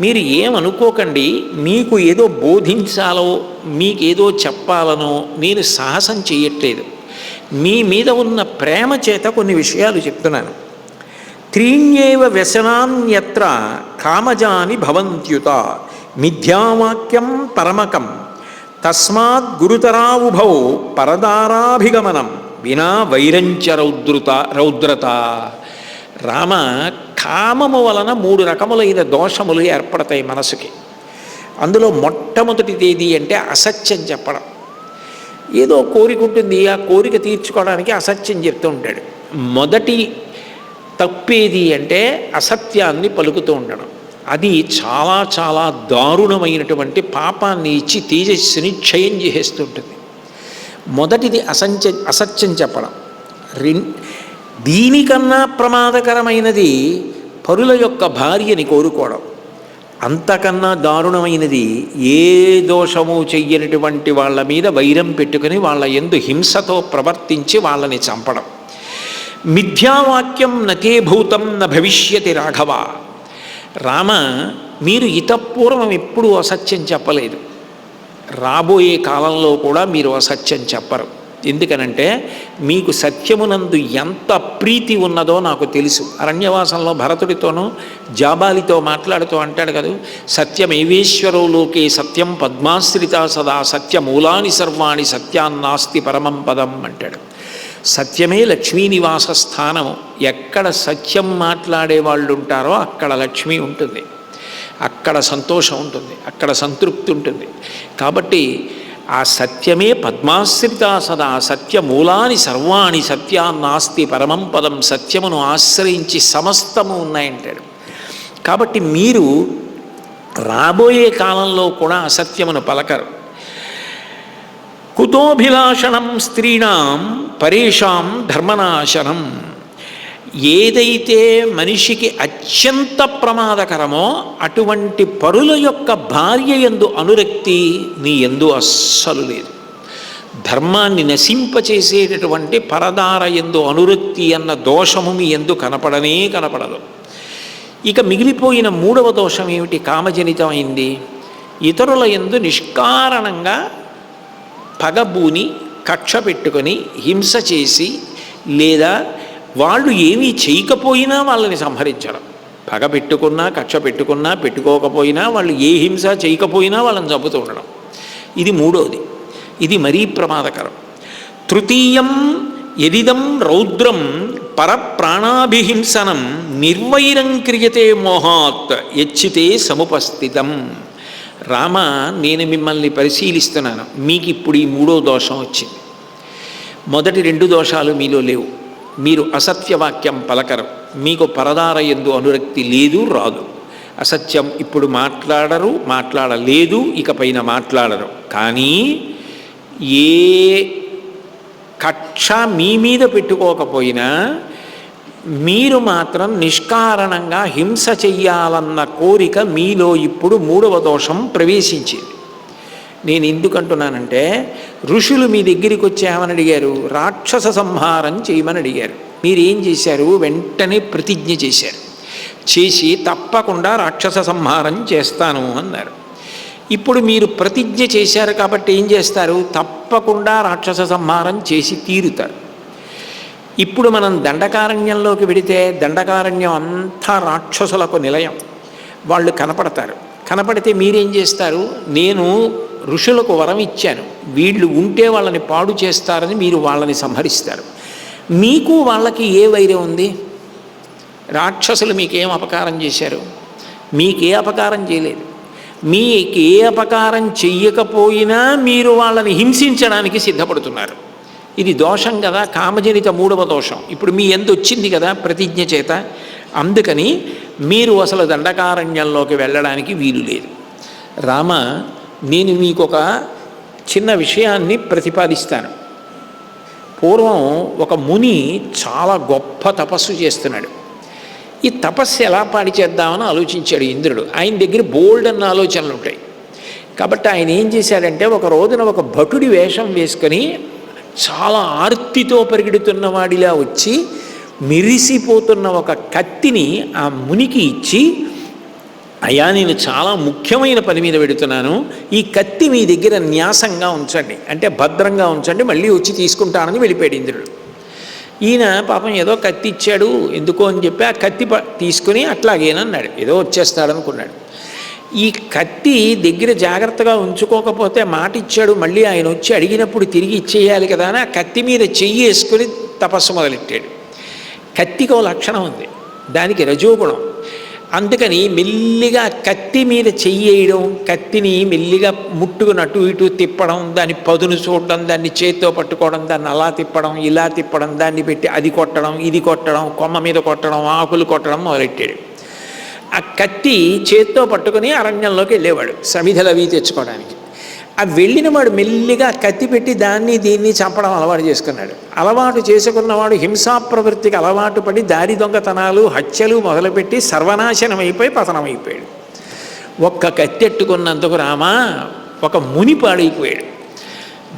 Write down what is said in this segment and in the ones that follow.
మీరు ఏమనుకోకండి మీకు ఏదో బోధించాలో మీకేదో చెప్పాలనో నేను సాహసం చేయట్లేదు. మీ మీద ఉన్న ప్రేమ చేత కొన్ని విషయాలు చెప్తున్నాను. త్రీణ్యేవ వ్యసనాన్యత్ర కామజాని భవంత్యుత మిథ్యావాక్యం పరమకం తస్మాత్ గురుతరావుభౌ పరదారాభిగమనం వినా వైరంచ రౌద్రుత రౌద్రత. రామ కామము వలన మూడు రకములైన దోషములు ఏర్పడతాయి మనసుకి. అందులో మొట్టమొదటిది ఏది అంటే అసత్యం చెప్పడం. ఏదో కోరిక ఉంటుంది ఆ కోరిక తీర్చుకోవడానికి అసత్యం చెప్తూ ఉంటాడు. మొదటి తప్పేది అంటే అసత్యాన్ని పలుకుతూ ఉండడం. అది చాలా చాలా దారుణమైనటువంటి పాపాన్ని ఇచ్చి తేజస్సుని క్షయం చేసేస్తుంటుంది. మొదటిది అసంచ అసత్యం చెప్పడం. రెం దీనికన్నా ప్రమాదకరమైనది పరుల యొక్క భార్యని కోరుకోవడం. అంతకన్నా దారుణమైనది ఏ దోషము చెయ్యనటువంటి వాళ్ళ మీద వైరం పెట్టుకుని వాళ్ళ ఎందు హింసతో ప్రవర్తించి వాళ్ళని చంపడం. మిథ్యావాక్యం నతే భూతం న భవిష్యతి రాఘవ. రామ మీరు ఇతపూర్వం ఎప్పుడూ అసత్యం చెప్పలేదు. రాబోయే కాలంలో కూడా మీరు అసత్యం చెప్పరు. ఎందుకనంటే మీకు సత్యమునందు ఎంత ప్రీతి ఉన్నదో నాకు తెలుసు. అరణ్యవాసంలో భరతుడితోనూ జాబాలితో మాట్లాడుతూ అంటాడు కదా సత్యమేవేశ్వరో లోకే సత్యం పద్మాశ్రిత సదా సత్యమూలాని సర్వాణి సత్యాన్నాస్తి పరమం పదం అంటాడు. సత్యమే లక్ష్మీనివాస స్థానము. ఎక్కడ సత్యం మాట్లాడే వాళ్ళు ఉంటారో అక్కడ లక్ష్మి ఉంటుంది. అక్కడ సంతోషం ఉంటుంది. అక్కడ సంతృప్తి ఉంటుంది. కాబట్టి ఆ సత్యమే పద్మాశ్రిత సదా సత్యమూలాని సర్వాణి సత్యాన్నాస్తి పరమం పదం సత్యమును ఆశ్రయించి సమస్తము ఉన్నాయంటాడు. కాబట్టి మీరు రాబోయే కాలంలో కూడా అసత్యమును పలకరు. కుతోభిలాషణం స్త్రీణాం పరేషాం ధర్మనాశనం. ఏదైతే మనిషికి అత్యంత ప్రమాదకరమో అటువంటి పరుల యొక్క భార్య ఎందు అనురక్తి నీ ఎందు అస్సలు లేదు. ధర్మాన్ని నశింపచేసేటటువంటి పరదార ఎందు అనురక్తి అన్న దోషము మీ ఎందు కనపడనే కనపడదు. ఇక మిగిలిపోయిన మూడవ దోషం ఏమిటి? కామజనితమైంది. ఇతరుల ఎందు నిష్కారణంగా పగబూని కక్ష పెట్టుకొని హింస చేసి లేదా వాళ్ళు ఏమీ చేయకపోయినా వాళ్ళని సంహరించడం. పగ పెట్టుకున్నా కక్ష పెట్టుకున్నా పెట్టుకోకపోయినా వాళ్ళు ఏ హింస చేయకపోయినా వాళ్ళని చంపుతూ ఉండడం. ఇది మూడోది. ఇది మరీ ప్రమాదకరం. తృతీయం ఎదిదం రౌద్రం పరప్రాణాభిహింసనం నిర్వైరం క్రియతే మోహాత్ ఎచ్చితే సముపస్థితం. రామ నేను మిమ్మల్ని పరిశీలిస్తున్నాను. మీకు ఇప్పుడు ఈ మూడో దోషం వచ్చింది. మొదటి రెండు దోషాలు మీలో లేవు. మీరు అసత్యవాక్యం పలకరు. మీకు పరదార ఎందు అనురక్తి లేదు రాదు. అసత్యం ఇప్పుడు మాట్లాడరు మాట్లాడలేదు ఇకపైన మాట్లాడరు. కానీ ఏ కక్ష మీ మీద పెట్టుకోకపోయినా మీరు మాత్రం నిష్కారణంగా హింస చెయ్యాలన్న కోరిక మీలో ఇప్పుడు మూడవ దోషం ప్రవేశించింది. నేను ఎందుకంటున్నానంటే ఋషులు మీ దగ్గరికి వచ్చామని అడిగారు? రాక్షస సంహారం చేయమని అడిగారు. మీరేం చేశారు? వెంటనే ప్రతిజ్ఞ చేశారు. చేసి తప్పకుండా రాక్షస సంహారం చేస్తాను అన్నారు. ఇప్పుడు మీరు ప్రతిజ్ఞ చేశారు కాబట్టి ఏం చేస్తారు? తప్పకుండా రాక్షస సంహారం చేసి తీరుతారు. ఇప్పుడు మనం దండకారణ్యంలోకి వెడితే దండకారణ్యం అంతా రాక్షసులకు నిలయం. వాళ్ళు కనపడతారు. కనపడితే మీరేం చేస్తారు? నేను ఋషులకు వరం ఇచ్చాను. వీళ్ళు ఉంటే వాళ్ళని పాడు చేస్తారని మీరు వాళ్ళని సంహరిస్తారు. మీకు వాళ్ళకి ఏ వైరం ఉంది? రాక్షసులు మీకేం అపకారం చేశారు? మీకే అపకారం చేయలేదు. మీకు ఏ అపకారం చెయ్యకపోయినా మీరు వాళ్ళని హింసించడానికి సిద్ధపడుతున్నారు. ఇది దోషం కదా కామజనిత మూడవ దోషం. ఇప్పుడు మీ ఎంత వచ్చింది కదా ప్రతిజ్ఞ చేత. అందుకని మీరు అసలు దండకారణ్యంలోకి వెళ్ళడానికి వీలు లేదు. రామ నేను మీకు ఒక చిన్న విషయాన్ని ప్రతిపాదిస్తాను. పూర్వం ఒక ముని చాలా గొప్ప తపస్సు చేస్తున్నాడు. ఈ తపస్సు ఎలా పాడి చేద్దామని ఆలోచించాడు ఇంద్రుడు. ఆయన దగ్గర బోల్డ్ అన్న ఆలోచనలు ఉంటాయి. కాబట్టి ఆయన ఏం చేశాడంటే ఒక రోజున ఒక భటుడి వేషం వేసుకొని చాలా ఆర్తితో పరిగెడుతున్న వాడిలా వచ్చి మెరిసిపోతున్న ఒక కత్తిని ఆ మునికి ఇచ్చి అయ్యా నేను చాలా ముఖ్యమైన పని మీద పెడుతున్నాను. ఈ కత్తి మీ దగ్గర న్యాసంగా ఉంచండి. అంటే భద్రంగా ఉంచండి మళ్ళీ వచ్చి తీసుకుంటానని వెళ్ళిపోయాడు ఇంద్రుడు. ఈయన పాపం ఏదో కత్తి ఇచ్చాడు ఎందుకో అని చెప్పి ఆ కత్తి ప- తీసుకుని అట్లాగేనన్నాడు ఏదో వచ్చేస్తాడు అనుకున్నాడు ఈ కత్తి దగ్గర జాగ్రత్తగా ఉంచుకోకపోతే మాట ఇచ్చాడు మళ్ళీ ఆయన వచ్చి అడిగినప్పుడు తిరిగి ఇచ్చేయాలి కదా అని ఆ కత్తి మీద చెయ్యి వేసుకుని తపస్సు మొదలెట్టాడు. కత్తికి ఓ లక్షణం ఉంది. దానికి రజోగుణం. అందుకని మెల్లిగా కత్తి మీద చెయ్యేయడం కత్తిని మెల్లిగా ముట్టుకుని అటు ఇటు తిప్పడం దాన్ని పదును చూడడం దాన్ని చేత్తో పట్టుకోవడం దాన్ని అలా తిప్పడం ఇలా తిప్పడం దాన్ని పెట్టి అది కొట్టడం ఇది కొట్టడం కొమ్మ మీద కొట్టడం ఆకులు కొట్టడం మొదలెట్టాడు ఆ కత్తి చేత్తో పట్టుకుని అరణ్యంలోకి వెళ్ళేవాడు సమిధలు అవి తెచ్చుకోవడానికి. ఆ వెళ్ళిన వాడు మెల్లిగా కత్తి పెట్టి దాన్ని దీన్ని చంపడం అలవాటు చేసుకున్నాడు. అలవాటు చేసుకున్నవాడు హింసా ప్రవృత్తికి అలవాటు పడి దారి దొంగతనాలు హత్యలు మొదలుపెట్టి సర్వనాశనం అయిపోయి ఒక్క కత్తెట్టుకున్నందుకు రామా ఒక ముని పాడైపోయాడు.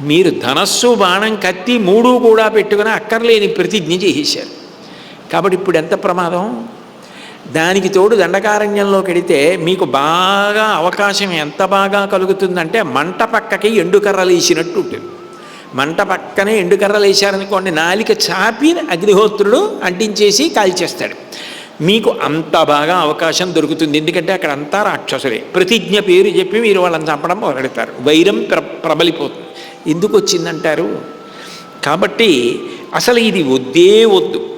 మీరు ధనస్సు బాణం కత్తి మూడు కూడా పెట్టుకుని అక్కర్లేని ప్రతిజ్ఞ చేసేశారు. కాబట్టి ఇప్పుడు ఎంత ప్రమాదం? దానికి తోడు దండకారణ్యంలోకి వెడితే మీకు బాగా అవకాశం ఎంత బాగా కలుగుతుందంటే మంట పక్కకి ఎండుకర్రలు వేసినట్టు ఉంటుంది. మంట పక్కనే ఎండుకర్రలు వేశారనుకోండి నాలిక చాపి అగ్నిహోత్రుడు అంటించేసి కాల్చేస్తాడు. మీకు అంత బాగా అవకాశం దొరుకుతుంది. ఎందుకంటే అక్కడ అంతా రాక్షసులే. ప్రతిజ్ఞ పేరు చెప్పి మీరు వాళ్ళని చంపడం మొదలెడతారు. వైరం ప్ర ప్రబలిపోతుంది. ఎందుకు వచ్చిందంటారు? కాబట్టి అసలు ఇది వద్దే వద్దు.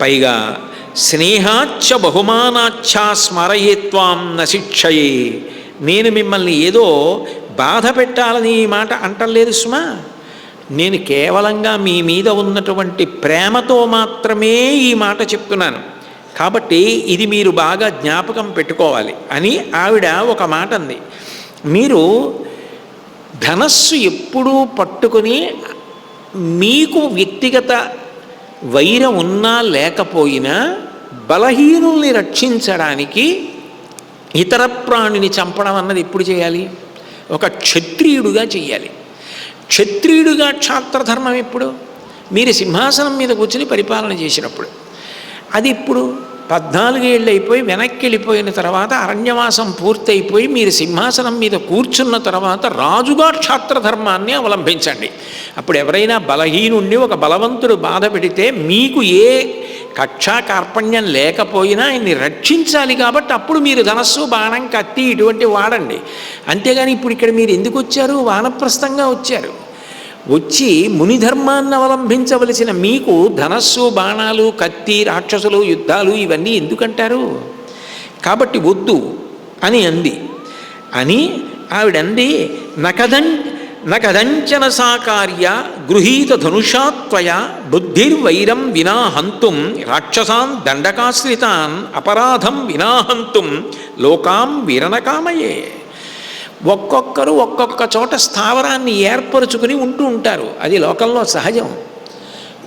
పైగా స్నేహాచ్చ బహుమానాచ్చ స్మరయేత్వాం నశిక్షయే. నేను మిమ్మల్ని ఏదో బాధ పెట్టాలని ఈ మాట అంటలేదు సుమా. నేను కేవలంగా మీ మీద ఉన్నటువంటి ప్రేమతో మాత్రమే ఈ మాట చెప్తున్నాను. కాబట్టి ఇది మీరు బాగా జ్ఞాపకం పెట్టుకోవాలి అని ఆవిడ ఒక మాట అంది. మీరు ధనస్సు ఎప్పుడూ పట్టుకుని మీకు వ్యక్తిగత వైరం ఉన్నా లేకపోయినా బలహీనుల్ని రక్షించడానికి ఇతర ప్రాణిని చంపడం అన్నది ఎప్పుడు చేయాలి? ఒక క్షత్రియుడుగా చేయాలి. క్షత్రియుడుగా క్షాత్రధర్మం ఎప్పుడు? మీరు సింహాసనం మీద కూర్చుని పరిపాలన చేసినప్పుడు. అది ఇప్పుడు పద్నాలుగేళ్ళు అయిపోయి వెనక్కి వెళ్ళిపోయిన తర్వాత అరణ్యవాసం పూర్తయిపోయి మీరు సింహాసనం మీద కూర్చున్న తర్వాత రాజుగా క్షాత్రధర్మాన్ని అవలంబించండి. అప్పుడు ఎవరైనా బలహీనుణ్ణి ఒక బలవంతుడు బాధ పెడితే మీకు ఏ కక్షా కార్పణ్యం లేకపోయినా ఆయన్ని రక్షించాలి కాబట్టి అప్పుడు మీరు ధనస్సు బాణం కత్తి ఇటువంటి వాడండి. అంతేగాని ఇప్పుడు ఇక్కడ మీరు ఎందుకు వచ్చారు? వానప్రస్థంగా వచ్చారు. వచ్చి మునిధర్మాన్ని అవలంబించవలసిన మీకు ధనస్సు బాణాలు కత్తి రాక్షసులు యుద్ధాలు ఇవన్నీ ఎందుకంటారు? కాబట్టి వద్దు అని అంది. అని ఆవిడంది నకదం నకదంచన సాకార్య గృహీత ధనుషాత్వయ బుద్ధిర్వైరం వినా హంతుం రాక్షసాన్ దండకాశ్రితాన్ అపరాధం వినా హంతుం లోకాం వీరణకామయే ఒక్కొక్కరు ఒక్కొక్క చోట స్థావరాన్ని ఏర్పరచుకుని ఉంటూ ఉంటారు. అది లోకంలో సహజం.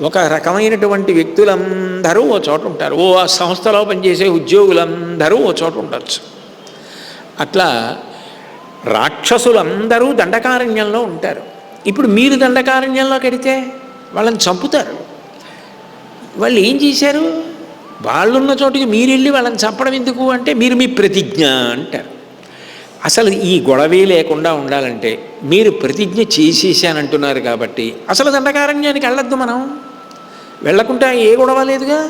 ఒక రకమైనటువంటి వ్యక్తులందరూ ఓ చోట ఉంటారు. ఓ ఆ సంస్థలో పనిచేసే ఉద్యోగులందరూ ఓ చోట ఉండొచ్చు. అట్లా రాక్షసులందరూ దండకారణ్యంలో ఉంటారు. ఇప్పుడు మీరు దండకారణ్యంలో కడితే వాళ్ళని చంపుతారు. వాళ్ళు ఏం చేశారు? వాళ్ళున్న చోటుకి మీరు వెళ్ళి వాళ్ళని చంపడం ఎందుకు అంటే మీరు మీ ప్రతిజ్ఞ అంటారు. అసలు ఈ గొడవే లేకుండా ఉండాలంటే మీరు ప్రతిజ్ఞ చేసేసానంటున్నారు కాబట్టి అసలు దండకారణ్యానికి వెళ్ళొద్దు మనం. వెళ్ళకుండా ఏ గొడవ లేదుగా?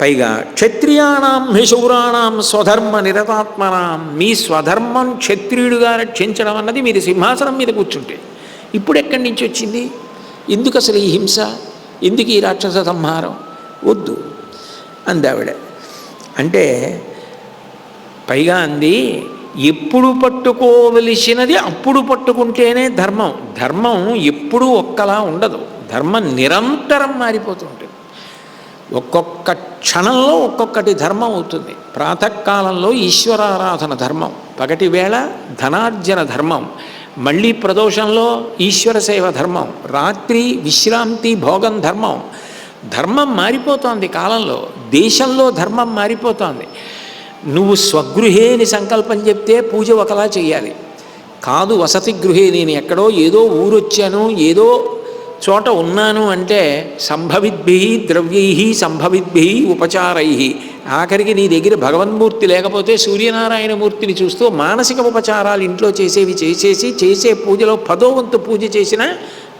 పైగా క్షత్రియాణం శౌరాణం స్వధర్మ నిరతాత్మనాం. మీ స్వధర్మం క్షత్రియుడుగా రక్షించడం అన్నది మీరు సింహాసనం మీద కూర్చుంటే ఇప్పుడు ఎక్కడి నుంచి వచ్చింది? ఎందుకు అసలు ఈ హింస? ఎందుకు ఈ రాక్షస సంహారం? వద్దు అందావిడ. అంటే పైగా అంది ఎప్పుడు పట్టుకోవలసినది అప్పుడు పట్టుకుంటేనే ధర్మం. ధర్మం ఎప్పుడూ ఒక్కలా ఉండదు. ధర్మం నిరంతరం మారిపోతూ ఉంటుంది ఒక్కొక్క క్షణంలో ఒక్కొక్కటి ధర్మం అవుతుంది. ప్రాతకాలంలో ఈశ్వరారాధన ధర్మం పగటి వేళ ధనార్జన ధర్మం మళ్ళీ ప్రదోషంలో ఈశ్వర సేవ ధర్మం రాత్రి విశ్రాంతి భోగం ధర్మం. ధర్మం మారిపోతోంది కాలంలో. దేశంలో ధర్మం మారిపోతోంది. నువ్వు స్వగృహే అని సంకల్పం చెప్తే పూజ ఒకలా చేయాలి కాదు వసతి గృహే నేను ఎక్కడో ఏదో ఊరొచ్చాను ఏదో చోట ఉన్నాను అంటే సంభవిద్భి ద్రవ్యై సంభవిద్భి ఉపచారై. ఆఖరికి నీ దగ్గర భగవన్మూర్తి లేకపోతే సూర్యనారాయణ మూర్తిని చూస్తూ మానసిక ఉపచారాలు ఇంట్లో చేసేవి చేసేసి చేసే పూజలో పదో వంతు పూజ చేసిన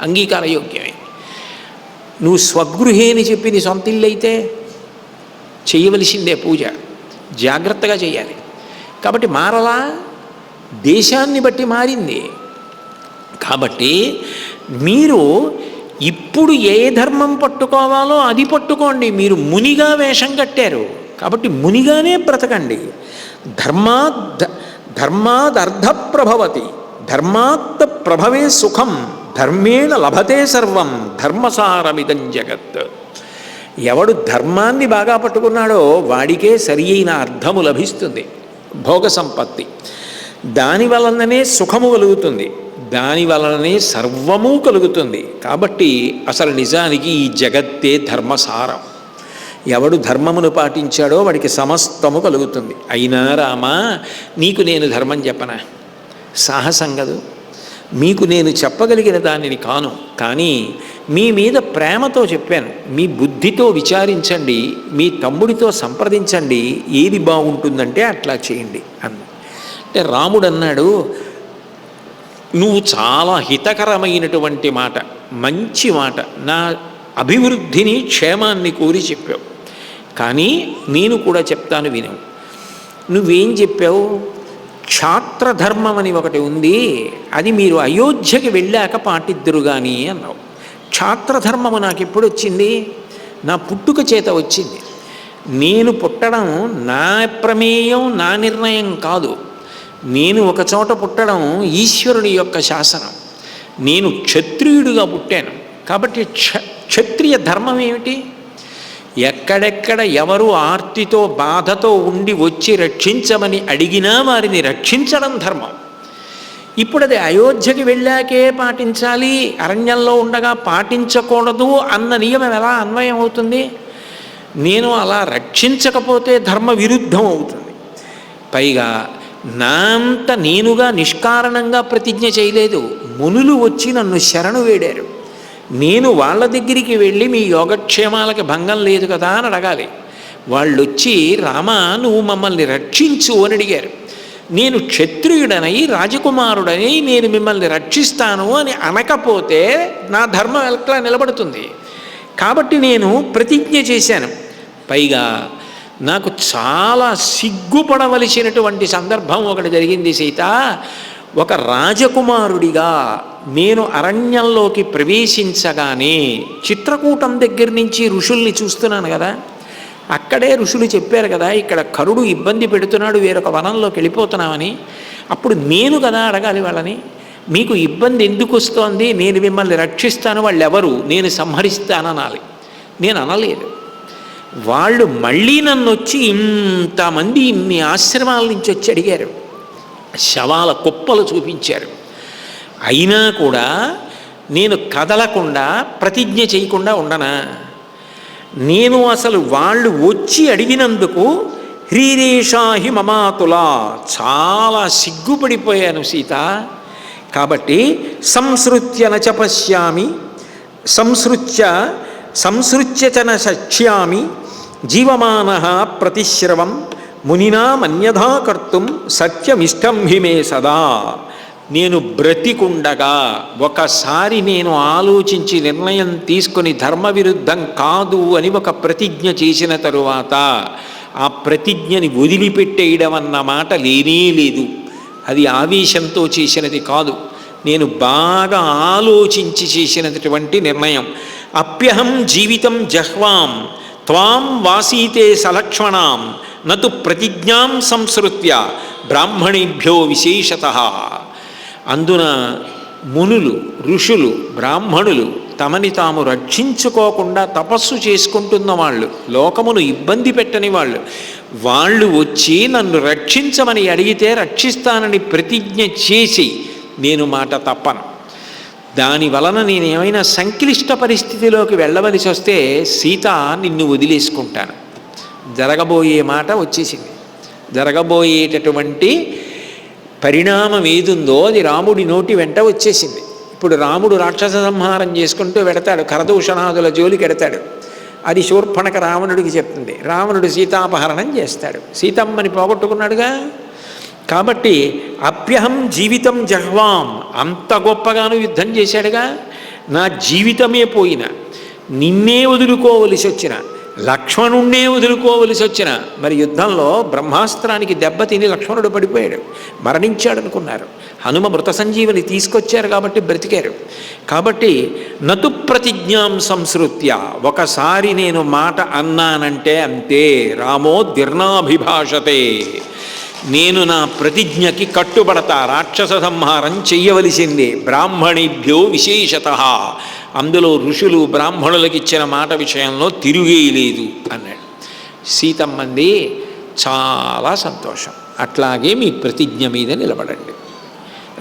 అంగీకారయోగ్యమే. నువ్వు స్వగృహేని చెప్పి నీ సొంత ఇల్లు అయితే చేయవలసిందే పూజ. జాగ్రత్తగా చేయాలి. కాబట్టి మారలా దేశాన్ని బట్టి మారింది. కాబట్టి మీరు ఇప్పుడు ఏ ధర్మం పట్టుకోవాలో అది పట్టుకోండి. మీరు మునిగా వేషం కట్టారు. కాబట్టి మునిగానే బ్రతకండి. ధర్మాద్ ధర్మాదర్ధ ప్రభవతి ధర్మాత్ ప్రభవే సుఖం. ధర్మేణ లభతే సర్వం. ధర్మసారమిదం జగత్. ఎవడు ధర్మాన్ని బాగా పట్టుకున్నాడో వాడికే సరి అయిన అర్థము లభిస్తుంది భోగ సంపత్తి. దాని వలననే సుఖము కలుగుతుంది దాని వలననే సర్వము కలుగుతుంది. కాబట్టి అసలు నిజానికి ఈ జగత్తే ధర్మసారం. ఎవడు ధర్మమును పాటించాడో వాడికి సమస్తము కలుగుతుంది. అయినా రామా నీకు నేను ధర్మం చెప్పనా? సాహసం కదూ? మీకు నేను చెప్పగలిగిన దానిని కాను కానీ మీ మీద ప్రేమతో చెప్పాను. మీ బుద్ధితో విచారించండి మీ తమ్ముడితో సంప్రదించండి ఏది బాగుంటుందంటే అట్లా చేయండి అన్న. అంటే రాముడు అన్నాడు నువ్వు చాలా హితకరమైనటువంటి మాట మంచి మాట నా అభివృద్ధిని క్షేమాన్ని కోరి చెప్పావు. కానీ నేను కూడా చెప్తాను వినవు నువ్వేం చెప్పావు? క్షాత్రధర్మం అని ఒకటి ఉంది అది మీరు అయోధ్యకి వెళ్ళాక పాటిద్దురు కానీ అన్నావు. క్షాత్రధర్మము నాకు ఎప్పుడు వచ్చింది? నా పుట్టుక చేత వచ్చింది. నేను పుట్టడం నా ప్రమేయం నా నిర్ణయం కాదు. నేను ఒక చోట పుట్టడం ఈశ్వరుడి యొక్క శాసనం. నేను క్షత్రియుడిగా పుట్టాను. కాబట్టి క్ష క్షత్రియ ధర్మం ఏమిటి? ఎక్కడెక్కడ ఎవరు ఆర్తితో బాధతో ఉండి వచ్చి రక్షించమని అడిగినా వారిని రక్షించడం ధర్మం. ఇప్పుడు అది అయోధ్యకి వెళ్ళాకే పాటించాలి అరణ్యంలో ఉండగా పాటించకూడదు అన్న నియమం ఎలా అన్వయం అవుతుంది? నేను అలా రక్షించకపోతే ధర్మ విరుద్ధం అవుతుంది. పైగా నా అంత నేనుగా నిష్కారణంగా ప్రతిజ్ఞ చేయలేదు. మునులు వచ్చి నన్ను శరణు వేడారు. నేను వాళ్ళ దగ్గరికి వెళ్ళి మీ యోగక్షేమాలకి భంగం లేదు కదా అని అడగాలి. వాళ్ళు వచ్చి రామా నువ్వు మమ్మల్ని రక్షించు అని అడిగారు. నేను క్షత్రియుడనై రాజకుమారుడని నేను మిమ్మల్ని రక్షిస్తాను అని అనకపోతే నా ధర్మం ఎట్లా నిలబడుతుంది? కాబట్టి నేను ప్రతిజ్ఞ చేశాను. పైగా నాకు చాలా సిగ్గుపడవలసినటువంటి సందర్భం ఒకటి జరిగింది సీత. ఒక రాజకుమారుడిగా నేను అరణ్యంలోకి ప్రవేశించగానే చిత్రకూటం దగ్గర నుంచి ఋషుల్ని చూస్తున్నాను కదా. అక్కడే ఋషులు చెప్పారు కదా ఇక్కడ కరుడు ఇబ్బంది పెడుతున్నాడు వేరొక వనంలోకి వెళ్ళిపోతున్నామని. అప్పుడు నేను కదా అడగాలి వాళ్ళని మీకు ఇబ్బంది ఎందుకు వస్తోంది? నేను మిమ్మల్ని రక్షిస్తాను వాళ్ళు ఎవరు నేను సంహరిస్తాననాలి. నేను అనలేదు. వాళ్ళు మళ్ళీ నన్ను వచ్చి ఇంతమంది ఇన్ని ఆశ్రమాల నుంచి వచ్చి అడిగారు. శవాల కుప్పలు చూపించారు. అయినా కూడా నేను కదలకుండా ప్రతిజ్ఞ చేయకుండా ఉండనా? నేను అసలు వాళ్ళు వచ్చి అడిగినందుకు హ్రీరేషాహి మమాతులా చాలా సిగ్గుపడిపోయాను సీత. కాబట్టి సంసృత్య నచ పశ్యామి సంసృత్య సంసృత్యచన సక్ష్యామి జీవమాన ప్రతిశ్రవం మునినా మన్యథా కర్తుం సత్యమిష్టం హిమే సదా. నేను బ్రతికుండగా ఒకసారి నేను ఆలోచించి నిర్ణయం తీసుకొని ధర్మ విరుద్ధం కాదు అని ఒక ప్రతిజ్ఞ చేసిన తరువాత ఆ ప్రతిజ్ఞని వదిలిపెట్టేయడం అన్న మాట లేనే లేదు. అది ఆవేశంతో చేసినది కాదు. నేను బాగా ఆలోచించి చేసినటువంటి నిర్ణయం. అప్యహం జీవితం జహ్వాం. త్వాం వాసీతే సలక్ష్మణాం నతు ప్రతిజ్ఞాం సంసృత్య బ్రాహ్మణేభ్యో విశేషత అందున మునులు ఋషులు బ్రాహ్మణులు తమని తాము రక్షించుకోకుండా తపస్సు చేసుకుంటున్న వాళ్ళు లోకమును ఇబ్బంది పెట్టని వాళ్ళు వాళ్ళు వచ్చి నన్ను రక్షించమని అడిగితే రక్షిస్తానని ప్రతిజ్ఞ చేసి నేను మాట తప్పను. దాని వలన నేను ఏమైనా సంక్లిష్ట పరిస్థితిలోకి వెళ్ళవలసి వస్తే సీత నిన్ను వదిలేసుకుంటాను. జరగబోయే మాట వచ్చేసింది. జరగబోయేటటువంటి పరిణామం ఏదుందో అది రాముడి నోటి వెంట వచ్చేసింది. ఇప్పుడు రాముడు రాక్షస సంహారం చేసుకుంటూ వెడతాడు కరదూషణాదుల జోలికి ఎడతాడు. అది శూర్పణక రావణుడికి చెప్తుంది. రావణుడు సీతాపహరణం చేస్తాడు. సీతమ్మని పోగొట్టుకున్నాడుగా? కాబట్టి అప్యహం జీవితం జహ్వాం. అంత గొప్పగాను యుద్ధం చేశాడుగా? నా జీవితమే పోయిన. నిన్నే వదులుకోవలసి వచ్చిన. లక్ష్మణుణ్ణే వదులుకోవలసి వచ్చిన. మరి యుద్ధంలో బ్రహ్మాస్త్రానికి దెబ్బతిని లక్ష్మణుడు పడిపోయాడు. మరణించాడు అనుకున్నారు హనుమ మృత సంజీవని తీసుకొచ్చారు కాబట్టి బ్రతికారు. కాబట్టి నతు ప్రతిజ్ఞాం సంసృత్య. ఒకసారి నేను మాట అన్నానంటే అంతే. రామో దీర్ణాభిభాషతే. నేను నా ప్రతిజ్ఞకి కట్టుబడతా రాక్షస సంహారం చెయ్యవలసిందే. బ్రాహ్మణిభ్యో విశేషత. అందులో ఋషులు బ్రాహ్మణులకు ఇచ్చిన మాట విషయంలో తిరిగేయలేదు అన్నాడు. సీతమ్మంది చాలా సంతోషం. అట్లాగే మీ ప్రతిజ్ఞ మీద నిలబడండి.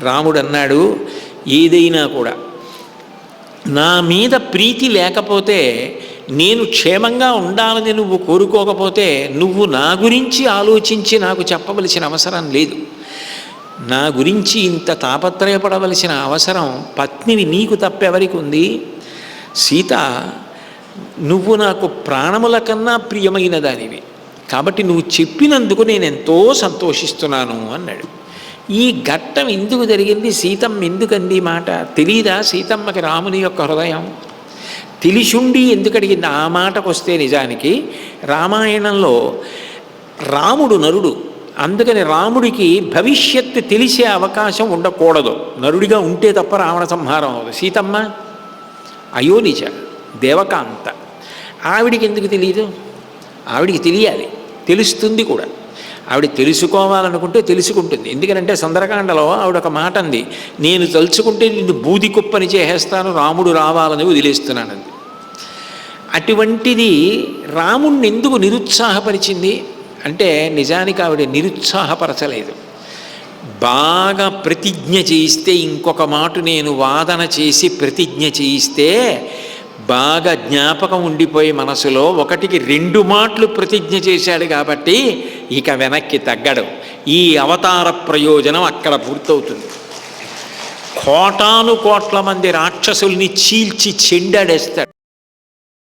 రాముడు అన్నాడు ఏదైనా కూడా నా మీద ప్రీతి లేకపోతే నేను క్షేమంగా ఉండాలని నువ్వు కోరుకోకపోతే నువ్వు నా గురించి ఆలోచించి నాకు చెప్పవలసిన అవసరం లేదు. నా గురించి ఇంత తాపత్రయపడవలసిన అవసరం పత్నిని నీకు తప్పెవరికి ఉంది? సీత నువ్వు నాకు ప్రాణముల కన్నా ప్రియమైన దానివి. కాబట్టి నువ్వు చెప్పినందుకు నేను ఎంతో సంతోషిస్తున్నాను అన్నాడు. ఈ ఘట్టం ఎందుకు జరిగింది? సీతమ్మ ఎందుకంది మాట? తెలీదా సీతమ్మకి రాముని యొక్క హృదయం? తెలిసుండి ఎందుకు అడిగింది? ఆ మాటకు వస్తే నిజానికి రామాయణంలో రాముడు నరుడు. అందుకని రాముడికి భవిష్యత్తు తెలిసే అవకాశం ఉండకూడదు. నరుడిగా ఉంటే తప్ప రావణ సంహారం అవ్వదు. సీతమ్మ అయోనిజ దేవకాంత. ఆవిడికి ఎందుకు తెలియదు ఆవిడికి తెలియాలి. తెలుస్తుంది కూడా. ఆవిడ తెలుసుకోవాలనుకుంటే తెలుసుకుంటుంది. ఎందుకనంటే సుందరకాండలో ఆవిడ ఒక మాట అంది నేను తలుచుకుంటే నిన్ను బూది కుప్పని చేసేస్తాను. రాముడు రావాలని వదిలేస్తున్నానంది. అటువంటిది రాముణ్ణి ఎందుకు నిరుత్సాహపరిచింది? అంటే నిజానికి ఆవిడ నిరుత్సాహపరచలేదు. బాగా ప్రతిజ్ఞ చేయిస్తే ఇంకొక మాట నేను వాదన చేసి ప్రతిజ్ఞ చేయిస్తే బాగా జ్ఞాపకం ఉండిపోయి మనసులో ఒకటికి రెండు మాటలు ప్రతిజ్ఞ చేశాడు కాబట్టి ఇక వెనక్కి తగ్గడం. ఈ అవతార ప్రయోజనం అక్కడ పూర్తవుతుంది. కోటాను కోట్ల మంది రాక్షసుల్ని చీల్చి చెండాడేస్తాడు